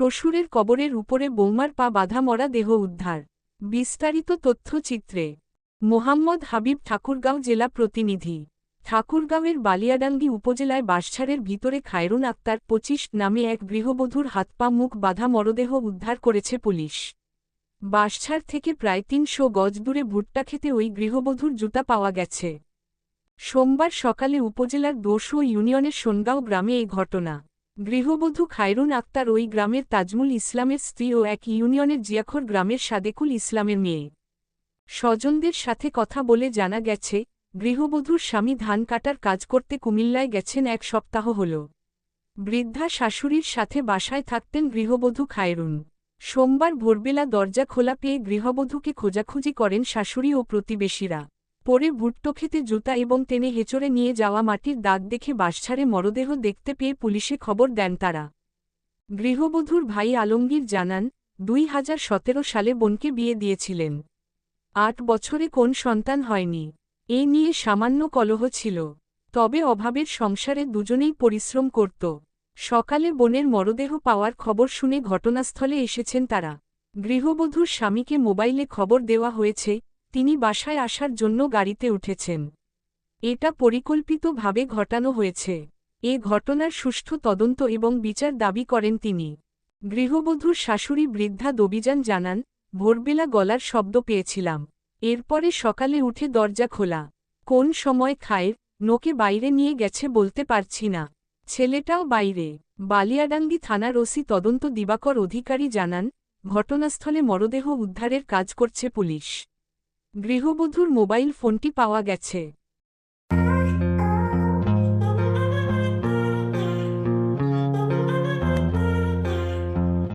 শ্বশুরের কবরের উপরে বৌমার পা বাঁধা মরা দেহ উদ্ধার। বিস্তারিত তথ্যচিত্রে। মোহাম্মদ হাবিব ঠাকুরগাঁও জেলা প্রতিনিধি। ঠাকুরগাঁওয়ের বালিয়াডাঙ্গি উপজেলায় বাঁশছাড়ের ভিতরে খায়রুন আক্তার পঁচিশ নামে এক গৃহবধূর হাত পা মুখ বাঁধা মরদেহ উদ্ধার করেছে পুলিশ। বাঁশছাড় থেকে প্রায় তিনশো গজ দূরে ভুট্টা খেতে ওই গৃহবধূর জুতা পাওয়া গেছে। সোমবার সকালে উপজেলার দোসো ইউনিয়নের সোনগাঁও গ্রামে এই ঘটনা। গৃহবধূ খায়রুন আক্তার ওই গ্রামের তাজমুল ইসলামের স্ত্রী ও এক ইউনিয়নের জিয়াখর গ্রামের সাদেকুল ইসলামের মেয়ে। স্বজনদের সাথে কথা বলে জানা গেছে, গৃহবধূর স্বামী ধান কাটার কাজ করতে কুমিল্লায় গেছেন এক সপ্তাহ হল। বৃদ্ধা শাশুড়ির সাথে বাসায় থাকতেন গৃহবধূ খায়রুন। সোমবার ভোরবেলা দরজা খোলা পেয়ে গৃহবধূকে খোঁজাখুঁজি করেন শাশুড়ি ও প্রতিবেশীরা। পরে ভুট্টো খেতে জুতা এবং টেনে হেঁচড়ে নিয়ে যাওয়া মাটির দাগ দেখে বাসছাড়ে মরদেহ দেখতে পেয়ে পুলিশে খবর দেন তারা। গৃহবধূর ভাই আলমগীর জানান, দুই হাজার সতেরো সালে বোনকে বিয়ে দিয়েছিলেন। আট বছরে কোন সন্তান হয়নি। এ নিয়ে সামান্য কলহ ছিল। তবে অভাবের সংসারে দুজনেই পরিশ্রম করত। সকালে বোনের মরদেহ পাওয়ার খবর শুনে ঘটনাস্থলে এসেছেন তারা। গৃহবধূর স্বামীকে মোবাইলে খবর দেওয়া হয়েছে তিনি বাসায় আসার জন্য গাড়িতে উঠেছেন। এটা পরিকল্পিতভাবে ঘটানো হয়েছে। এ ঘটনার সুষ্ঠু তদন্ত এবং বিচার দাবি করেন তিনি। গৃহবধূর শাশুড়ি বৃদ্ধা দবিজান জানান, ভোরবেলা গলার শব্দ পেয়েছিলাম। এরপরে সকালে উঠে দরজা খোলা। কোন সময় খায়ের নোকে বাইরে নিয়ে গেছে বলতে পারছি না। ছেলেটাও বাইরে। বালিয়াডাঙ্গি থানার ওসি তদন্ত দিবাকর অধিকারী জানান, ঘটনাস্থলে মরদেহ উদ্ধারের কাজ করছে পুলিশ। গৃহবধূর মোবাইল ফোনটি পাওয়া গেছে।